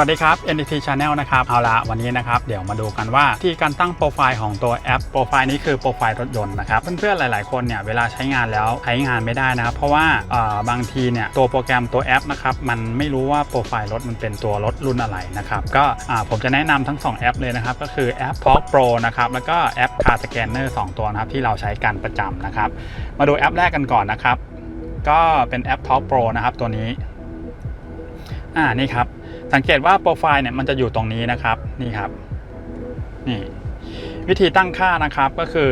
วัสดีครับ NDT Channel นะครับ เอาละวันนี้นะครับ เดี๋ยวมาดูกันว่าที่การตั้งโปรไฟล์ของตัวแอป โปรไฟล์นี้คือโปรไฟล์รถยนต์นะครับ เพื่อนๆ หลายๆ คนเนี่ยเวลาใช้งานแล้วใช้งานไม่ได้นะครับ เพราะว่าบางทีเนี่ยตัวโปรแกรมตัวแอปนะครับ มันไม่รู้ว่าโปรไฟล์รถมันเป็นตัวรถรุ่นอะไรนะครับ ก็ผมจะแนะนำทั้ง 2 แอปเลยนะครับ ก็คือแอป Talk Pro นะครับแล้วก็แอป Car Scanner 2 ตัวนะครับที่เราใช้กันประจำนะครับ มาดูแอปแรกกันก่อนนะครับ ก็เป็นแอป Talk Pro นะครับตัวนี้อ่านี่ครับ สังเกตว่าโปรไฟล์เนี่ยมันจะอยู่ตรงนี้นะครับนี่ครับนี่วิธีตั้งค่านะครับก็คือ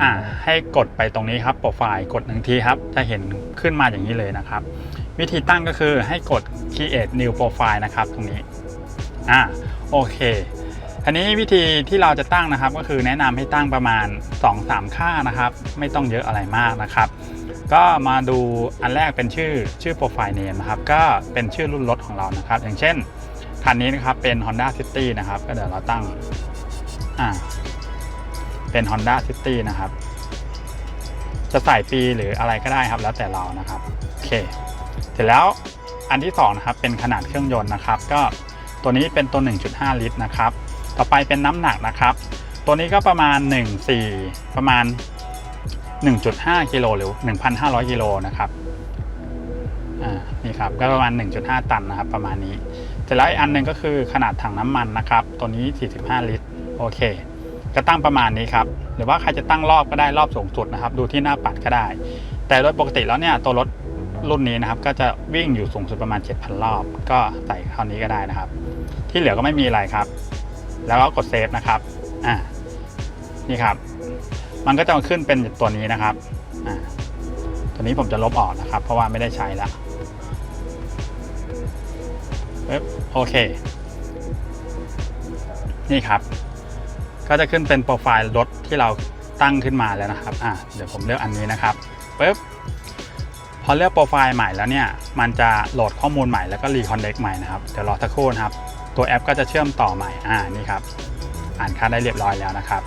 อ่าให้กดไปตรงนี้ครับโปรไฟล์กดหนึ่งทีครับ จะเห็นขึ้นมาอย่างนี้เลยนะครับ วิธีตั้งก็คือให้กด create new profile นะครับ ตรงนี้อ่าโอเคทีนี้วิธีที่เราจะตั้งนะครับ ก็คือแนะนำให้ตั้งประมาณ 2-3 ค่านะครับ ไม่ต้องเยอะอะไรมากนะครับ ก็มาดูอันแรกเป็นชื่อชื่อโปรไฟล์เนมนะครับ ก็เป็นชื่อรุ่นรถของเรานะครับ อย่างเช่นคันนี้นะครับเป็น Honda City นะครับ ก็เดี๋ยวเราตั้งอ่าเป็น Honda City นะครับ จะใส่ปีหรืออะไรก็ได้ครับ แล้วแต่เรานะครับโอเค เสร็จแล้วอันที่2นะครับเป็นขนาดเครื่องยนต์นะครับ ก็ตัวนี้เป็นตัว 1.5 ลิตรนะครับ ต่อไปเป็นน้ำหนักนะครับ ตัวนี้ก็ประมาณ 1.4 ประมาณ 1.5 กิโลหรือ 1,500 กิโลนะครับอ่านี่ครับก็ประมาณ 1.5 ตันนะครับ ประมาณนี้เสร็จแล้วอีกอันหนึ่งก็คือขนาดถังน้ำมันนะครับ ตัวนี้ 45 ลิตร โอเคก็ตั้งประมาณนี้ครับ หรือว่าใครจะตั้งรอบก็ได้รอบสูงสุดนะครับ ดูที่หน้าปัดก็ได้ แต่โดยปกติแล้วเนี่ยตัวรถรุ่นนี้นะครับ ก็จะวิ่งอยู่สูงสุดประมาณ 7,000 รอบ ก็ใส่เท่านี้ก็ได้นะครับ ที่เหลือก็ไม่มีอะไรครับ แล้วก็กดเซฟนะครับ อ่า นี่ครับ มันก็จะมาขึ้นเป็นตัวนี้นะครับตัวนี้ผมจะลบออกนะครับ เพราะว่าไม่ได้ใช้แล้วปึ๊บโอเค นี่ครับ ก็จะขึ้นเป็นโปรไฟล์รถที่เราตั้งขึ้นมาแล้วนะครับอ่าเดี๋ยวผมเลือกอันนี้นะครับปึ๊บพอเลือกโปรไฟล์ใหม่แล้วเนี่ย มันจะโหลดข้อมูลใหม่แล้วก็รีคอนเน c t ใหม่นะครับ เดี๋ยวรอสักครู่นะครับ ตัวแอปก็จะเชื่อมต่อใหม่ อ่า นี่ครับ อ่านค่าได้เรียบร้อยแล้วนะครับ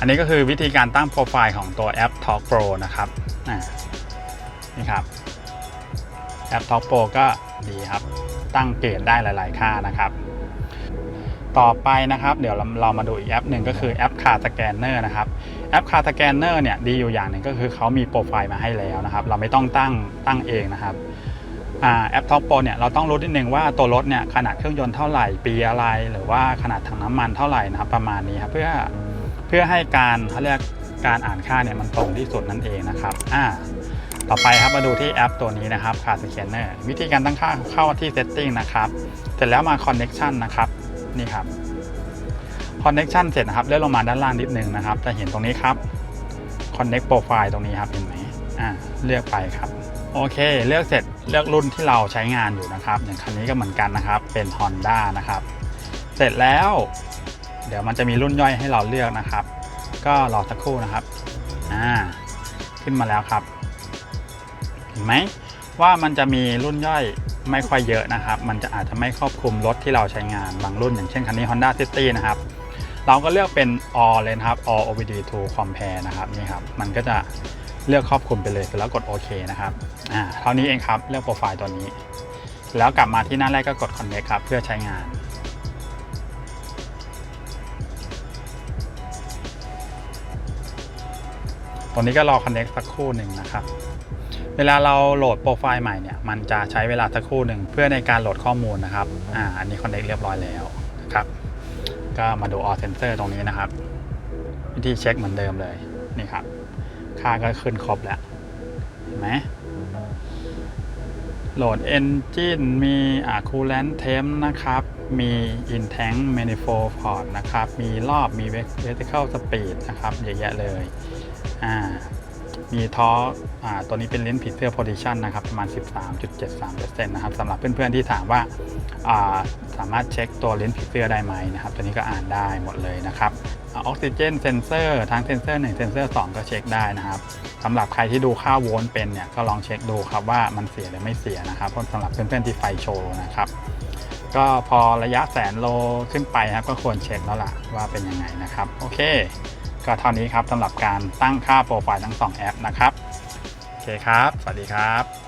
อันนี้ก็คือวิธีการตั้งโปรไฟล์ของตัวแอป Talk Pro นะครับนี่ครับแอป Talk Pro ก็ดีครับ ตั้งเกรดได้หลาย ๆ ค่านะครับ ต่อไปนะครับ เดี๋ยวเราเรามาดูอีกแอปหนึ่งก็คือแอป Car Scanner นะครับแอป Car Scanner เนี่ยดีอยู่อย่างหนึ่งก็คือเขามีโปรไฟล์มาให้แล้วนะครับ เราไม่ต้องตั้งตั้งเองนะครับอแอป Talk Pro เนี่ยเราต้องรู้นิดนึงว่าตัวรถเนี่ยขนาดเครื่องยนต์เท่าไหร่ปีอะไร หรือว่าขนาดถังน้ำมันเท่าไหร่นะครับประมาณนี้ครับเพื่อ เพื่อให้การเขาเรียกการอ่านค่าเนี่ยมันตรงที่สุดนั่นเองนะครับอ่าต่อไปครับมาดูที่แอปตัวนี้นะครับ Car Scanner วิธีการตั้งค่าเข้าที่ Setting นะครับ เสร็จแล้วมา Connection นะครับนี่ครับ Connection เสร็จนะครับเลื่อนลงมาด้านล่างนิดนึงนะครับ จะเห็นตรงนี้ครับ Connect Profile ตรงนี้ครับเห็นไหมอ่าเลือกไปครับโอเค เลือกเสร็จเลือกรุ่นที่เราใช้งานอยู่นะครับ อย่างคันนี้ก็เหมือนกันนะครับ เป็น Honda นะครับ เสร็จแล้ว เดี๋ยวมันจะมีรุ่นย่อยให้เราเลือกนะครับ ก็รอสักครู่นะครับอ่าขึ้นมาแล้วครับ เห็นไหมว่ามันจะมีรุ่นย่อยไม่ค่อยเยอะนะครับ มันจะอาจจะไม่ครอบคลุมรถที่เราใช้งานบางรุ่นอย่างเช่นคันนี้ Honda City นะครับ เราก็เลือกเป็น all เลยนะครับ all OBD to compare นะครับนี่ครับ มันก็จะเลือกครอบคลุมไปเลยแล้วกดโอเคนะครับอ่าเท่านี้เองครับเลือกโปรไฟล์ตัวนี้ แล้วกลับมาที่หน้าแรกก็กด connect ครับเพื่อใช้งาน ตรงนี้ก็รอ connect สักครู่หนึ่งนะครับ เวลาเราโหลดโปรไฟล์ใหม่เนี่ย มันจะใช้เวลาสักครู่หนึ่งเพื่อในการโหลดข้อมูลนะครับ อ่า อันนี้ connect เรียบร้อยแล้วนะครับ ก็มาดู all sensor ตรงนี้นะครับ วิธีเช็คเหมือนเดิมเลย นี่ครับ ค่าก็ขึ้นครบแล้ว เห็นไหมโหลด engine มีอ่า coolant temp นะครับ มี in tank manifold port นะครับ มีรอบ มี vertical speed นะครับ เยอะแยะเลย อ่ามีท้ออ่าตัวนี้เป็นเลนส์ผิดเสื้อ position นะครับ ประมาณ 13.73%นะครับสำหรับเพื่อนๆที่ถามว่าอ่าสามารถเช็คตัวเลนส์ผิดเสื้อได้ไหมนะครับ ตัวนี้ก็อ่านได้หมดเลยนะครับออกซิเจนเซนเซอร์ทั้งเซนเซอร์1เซนเซอร์2ก็เช็คได้นะครับสำหรับใครที่ดูค่าโวลต์เป็นเนี่ยก็ลองเช็คดูครับว่ามันเสียหรือไม่เสียนะครับเพราะสำหรับเพื่อนๆที่ไฟโชว์นะครับก็พอระยะแสนโลขึ้นไปครับก็ควรเช็คแล้วล่ะว่าเป็นยังไงนะครับ โอเค ก็เท่านี้ครับสำหรับการตั้งค่าโปรไฟล์ทั้ง 2 แอปนะครับ โอเคครับ สวัสดีครับ